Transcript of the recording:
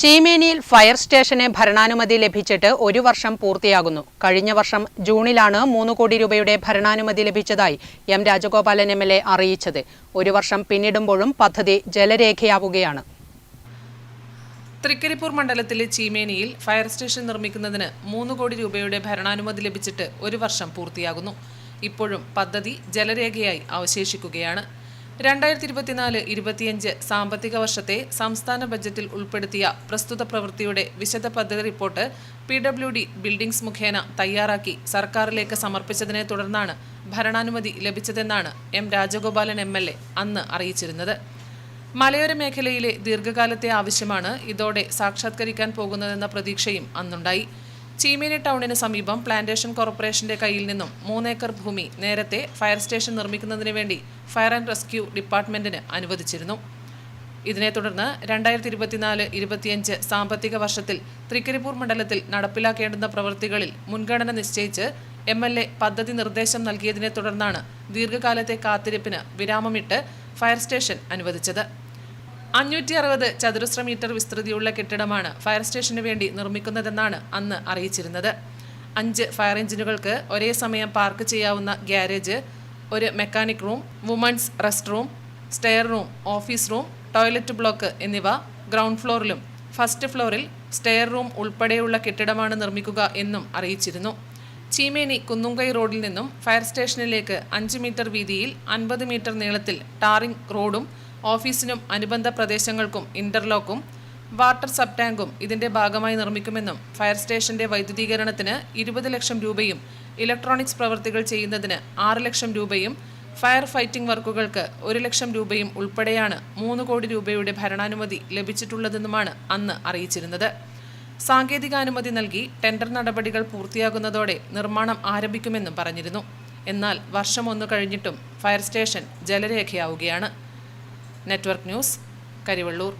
ചീമേനിയിൽ fire സ്റ്റേഷന് ഭരണാനുമതി ലഭിച്ചിട്ട് ഒരു വർഷം പൂർത്തിയാകുന്നു. കഴിഞ്ഞ വർഷം ജൂണിലാണ് മൂന്ന് കോടി രൂപയുടെ ഭരണാനുമതി ലഭിച്ചതായി M Rajagopalan M L A അറിയിച്ചത്. ഒരു വർഷം പിന്നിടുമ്പോഴും പദ്ധതി ജലരേഖയാവുകയാണ്. തൃക്കരിപ്പൂർ മണ്ഡലത്തിലെ ചീമേനിയിൽ ഫയർ സ്റ്റേഷൻ നിർമ്മിക്കുന്നതിന് മൂന്ന് കോടി രൂപയുടെ ഭരണാനുമതി ലഭിച്ചിട്ട് ഒരു വർഷം പൂർത്തിയാകുന്നു. ഇപ്പോഴും പദ്ധതി ജലരേഖയായി അവശേഷിക്കുകയാണ്. രണ്ടായിരത്തി ഇരുപത്തിനാല് ഇരുപത്തിയഞ്ച് സാമ്പത്തിക വർഷത്തെ സംസ്ഥാന ബജറ്റിൽ ഉൾപ്പെടുത്തിയ പ്രസ്തുത പ്രവൃത്തിയുടെ വിശദ പദ്ധതി report P W D buildings മുഖേന തയ്യാറാക്കി സർക്കാരിലേക്ക് സമർപ്പിച്ചതിനെ തുടർന്നാണ് ഭരണാനുമതി ലഭിച്ചതെന്നാണ് M Rajagopalan M L A അന്ന് അറിയിച്ചിരുന്നത്. മലയോര മേഖലയിലെ ദീർഘകാലത്തെ ആവശ്യമാണ് ഇതോടെ സാക്ഷാത്കരിക്കാൻ പോകുന്നതെന്ന പ്രതീക്ഷയും അന്നുണ്ടായി. ചീമേനി ടൗണിന് സമീപം പ്ലാന്റേഷൻ കോർപ്പറേഷന്റെ കയ്യിൽ നിന്നും മൂന്നേക്കർ ഭൂമി നേരത്തെ ഫയർ സ്റ്റേഷൻ നിർമ്മിക്കുന്നതിന് വേണ്ടി ഫയർ ആൻഡ് റെസ്ക്യൂ ഡിപ്പാർട്ട്മെന്റിന് അനുവദിച്ചിരുന്നു. ഇതിനെ തുടർന്ന് രണ്ടായിരത്തി ഇരുപത്തിനാല് ഇരുപത്തിയഞ്ച് സാമ്പത്തിക വർഷത്തിൽ തൃക്കരിപ്പൂർ മണ്ഡലത്തിൽ നടപ്പിലാക്കേണ്ടുന്ന പ്രവൃത്തികളിൽ മുൻഗണന നിശ്ചയിച്ച് എം എൽ എ പദ്ധതി നിർദ്ദേശം നൽകിയതിനെ തുടർന്നാണ് ദീർഘകാലത്തെ കാത്തിരിപ്പിന് വിരാമമിട്ട് ഫയർ സ്റ്റേഷൻ അനുവദിച്ചത്. അഞ്ഞൂറ്റി അറുപത് ചതുരശ്ര മീറ്റർ വിസ്തൃതിയുള്ള കെട്ടിടമാണ് ഫയർ സ്റ്റേഷന് വേണ്ടി നിർമ്മിക്കുന്നതെന്നാണ് അന്ന് അറിയിച്ചിരുന്നത്. അഞ്ച് ഫയർ എഞ്ചിനുകൾക്ക് ഒരേ സമയം പാർക്ക് ചെയ്യാവുന്ന ഗ്യാരേജ് ഒരു mechanic room women's rest room stair room office room toilet block എന്നിവ ഗ്രൗണ്ട് ഫ്ലോറിലും ഫസ്റ്റ് ഫ്ലോറിൽ സ്റ്റെയർ റൂം ഉൾപ്പെടെയുള്ള കെട്ടിടമാണ് നിർമ്മിക്കുക എന്നും അറിയിച്ചിരുന്നു. ചീമേനി കുന്നുംകൈ റോഡിൽ നിന്നും ഫയർ സ്റ്റേഷനിലേക്ക് അഞ്ച് മീറ്റർ വീതിയിൽ അൻപത് മീറ്റർ നീളത്തിൽ ടാറിംഗ് റോഡും ഓഫീസിനും അനുബന്ധ പ്രദേശങ്ങൾക്കും ഇന്റർലോക്കും വാട്ടർ സബ് ടാങ്കും ഇതിന്റെ ഭാഗമായി നിർമ്മിക്കുമെന്നും ഫയർ സ്റ്റേഷന്റെ വൈദ്യുതീകരണത്തിന് ഇരുപത് ലക്ഷം രൂപയും ഇലക്ട്രോണിക്സ് പ്രവൃത്തികൾ ചെയ്യുന്നതിന് ആറ് ലക്ഷം രൂപയും ഫയർ ഫൈറ്റിംഗ് വർക്കുകൾക്ക് ഒരു ലക്ഷം രൂപയും ഉൾപ്പെടെയാണ് മൂന്ന് കോടി രൂപയുടെ ഭരണാനുമതി ലഭിച്ചിട്ടുള്ളതെന്നുമാണ് അന്ന് അറിയിച്ചിരുന്നത്. സാങ്കേതികാനുമതി നൽകി ടെൻഡർ നടപടികൾ പൂർത്തിയാകുന്നതോടെ നിർമ്മാണം ആരംഭിക്കുമെന്നും പറഞ്ഞിരുന്നു. എന്നാൽ വർഷം ഒന്ന് കഴിഞ്ഞിട്ടും ഫയർ സ്റ്റേഷൻ ജലരേഖയാവുകയാണ്. Network news Karivellur